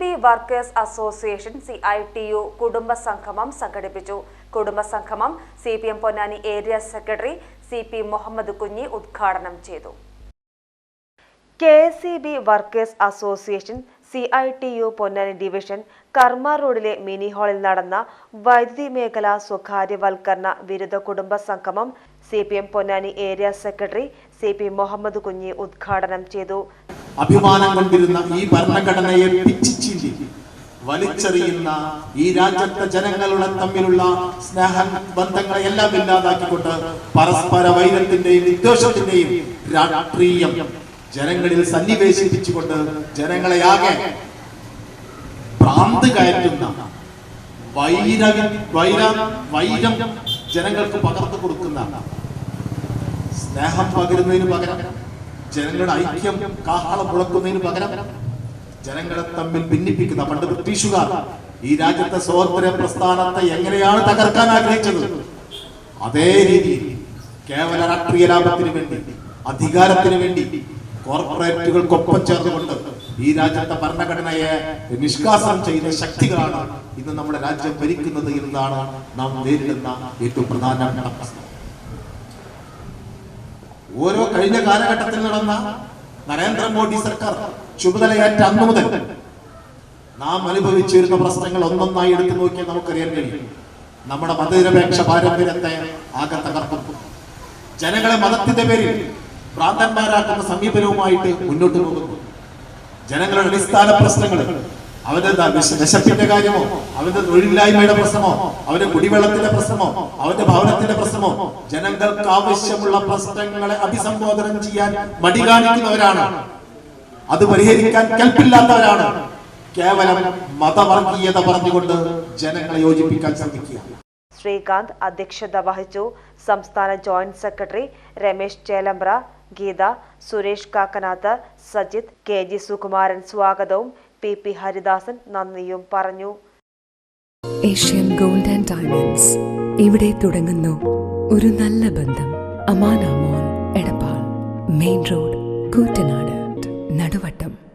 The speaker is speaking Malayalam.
B workers association C I T U കുടുംബ സംഗമം സംഘടിപ്പിച്ചു. കുടുംബ സംഗമം C P M Ponnani area secretary C P Muhammad Kunhi ഉദ്ഘാടനം ചെയ്തു. K E B workers association C I T U Ponnani division കർമ്മ റോഡിലെ മിനി ഹാളിൽ നടന്ന വൈദ്യുതി മേഖല സ്വകാര്യവൽക്കരണ വിരുദ്ധ കുടുംബ സംഗമം C P M Ponnani area secretary C P Muhammad Kunhi ഉദ്ഘാടനം ചെയ്തു. അഭിമാനം കൊണ്ടിരുന്ന ഈ ഭരണഘടനയെ പിച്ചിച്ചീന്തി വലിച്ചെറിയുന്ന ഈ രാജ്യത്തെ ജനങ്ങളുടെ തമ്മിലുള്ള സ്നേഹ ബന്ധങ്ങളെ എല്ലാം ഇല്ലാതാക്കിക്കൊണ്ട് പരസ്പര വൈരത്തിന്റെയും വിദ്വേഷത്തിന്റെയും രാഷ്ട്രീയം ജനങ്ങളിൽ സന്നിവേശിപ്പിച്ചുകൊണ്ട് ജനങ്ങളെ ആകെ ഭ്രാന്ത് കയറ്റുന്ന വൈര വൈര വൈരം ജനങ്ങൾക്ക് പകർന്നു കൊടുക്കുന്ന സ്നേഹം പകരുന്നതിന് പകരം ജനങ്ങളുടെ ഐക്യം കാഹളം മുഴക്കുന്നതിന് പകരം ജനങ്ങളെ തമ്മിൽ ഭിന്നിപ്പിക്കുന്ന പണ്ട് ബ്രിട്ടീഷുകാർ ഈ രാജ്യത്തെ സ്വാതന്ത്ര്യ പ്രസ്ഥാനത്തെ എങ്ങനെയാണ് തകർക്കാൻ ആഗ്രഹിച്ചത്? അതേ രീതിയിൽ കേവല രാഷ്ട്രീയ ലാഭത്തിന് വേണ്ടി അധികാരത്തിന് വേണ്ടി കോർപ്പറേറ്റുകൾക്കൊപ്പം ചേർന്നുകൊണ്ട് ഈ രാജ്യത്തെ ഭരണഘടനയെ നിഷ്കാസനം ചെയ്ത ശക്തികളാണ് ഇന്ന് നമ്മുടെ രാജ്യം ഭരിക്കുന്നത് എന്നാണ് നാം നേരിടുന്ന ഏറ്റവും പ്രധാനപ്പെട്ട പ്രശ്നം. ഓരോ കഴിഞ്ഞ കാലഘട്ടത്തിൽ നടന്ന നരേന്ദ്രമോദി സർക്കാർ ചുമതലയേറ്റ അന്നു മുതൽ നാം അനുഭവിച്ചിരുന്ന പ്രശ്നങ്ങൾ ഒന്നൊന്നായി എടുത്തു നോക്കിയാൽ നമുക്കറിയാൻ കഴിയും. നമ്മുടെ മതനിരപേക്ഷ പാരമ്പര്യത്തെ ആകെ തകർക്കും. ജനങ്ങളെ മതത്തിന്റെ പേരിൽ ഭ്രാന്തന്മാരാക്കുന്ന സമീപനവുമായിട്ട് മുന്നോട്ട് പോകുന്നു. ജനങ്ങളുടെ അടിസ്ഥാന പ്രശ്നങ്ങൾ അവന്റെ വിശപ്പിന്റെ കാര്യമോ? അവന്റെ തൊഴിലില്ലായ്മയുടെ പ്രശ്നമോ? അവന്റെ കുടിവെള്ളത്തിന്റെ പ്രശ്നമോ? അവന്റെ ഭവനത്തിന്റെ പ്രശ്നമോ? ജനങ്ങൾക്ക് ആവശ്യമുള്ള പ്രശ്നങ്ങളെ അഭിസംബോധന ചെയ്യാൻ മടി കാണിക്കുന്നവരാണ്. അത് പരിഹരിക്കാൻ കൽപ്പില്ലാത്തവരാണ്. കേവലം മതവർഗീയത പറഞ്ഞുകൊണ്ട് ജനങ്ങളെ യോജിപ്പിക്കാൻ ശ്രമിക്കുക. ശ്രീകാന്ത് അധ്യക്ഷത വഹിച്ചു. സംസ്ഥാന joint secretary Ramesh Chelembra Geetha Suresh Kakkanath Sajith K G Sukumaran സ്വാഗതവും പി പി ഹരിദാസൻ നന്ദിയും പറഞ്ഞു. Asian gold and diamonds. ഇവിടെ തുടങ്ങുന്നു ഒരു നല്ല ബന്ധം. Amanamol Edappal main road Koottanad Naduvattom.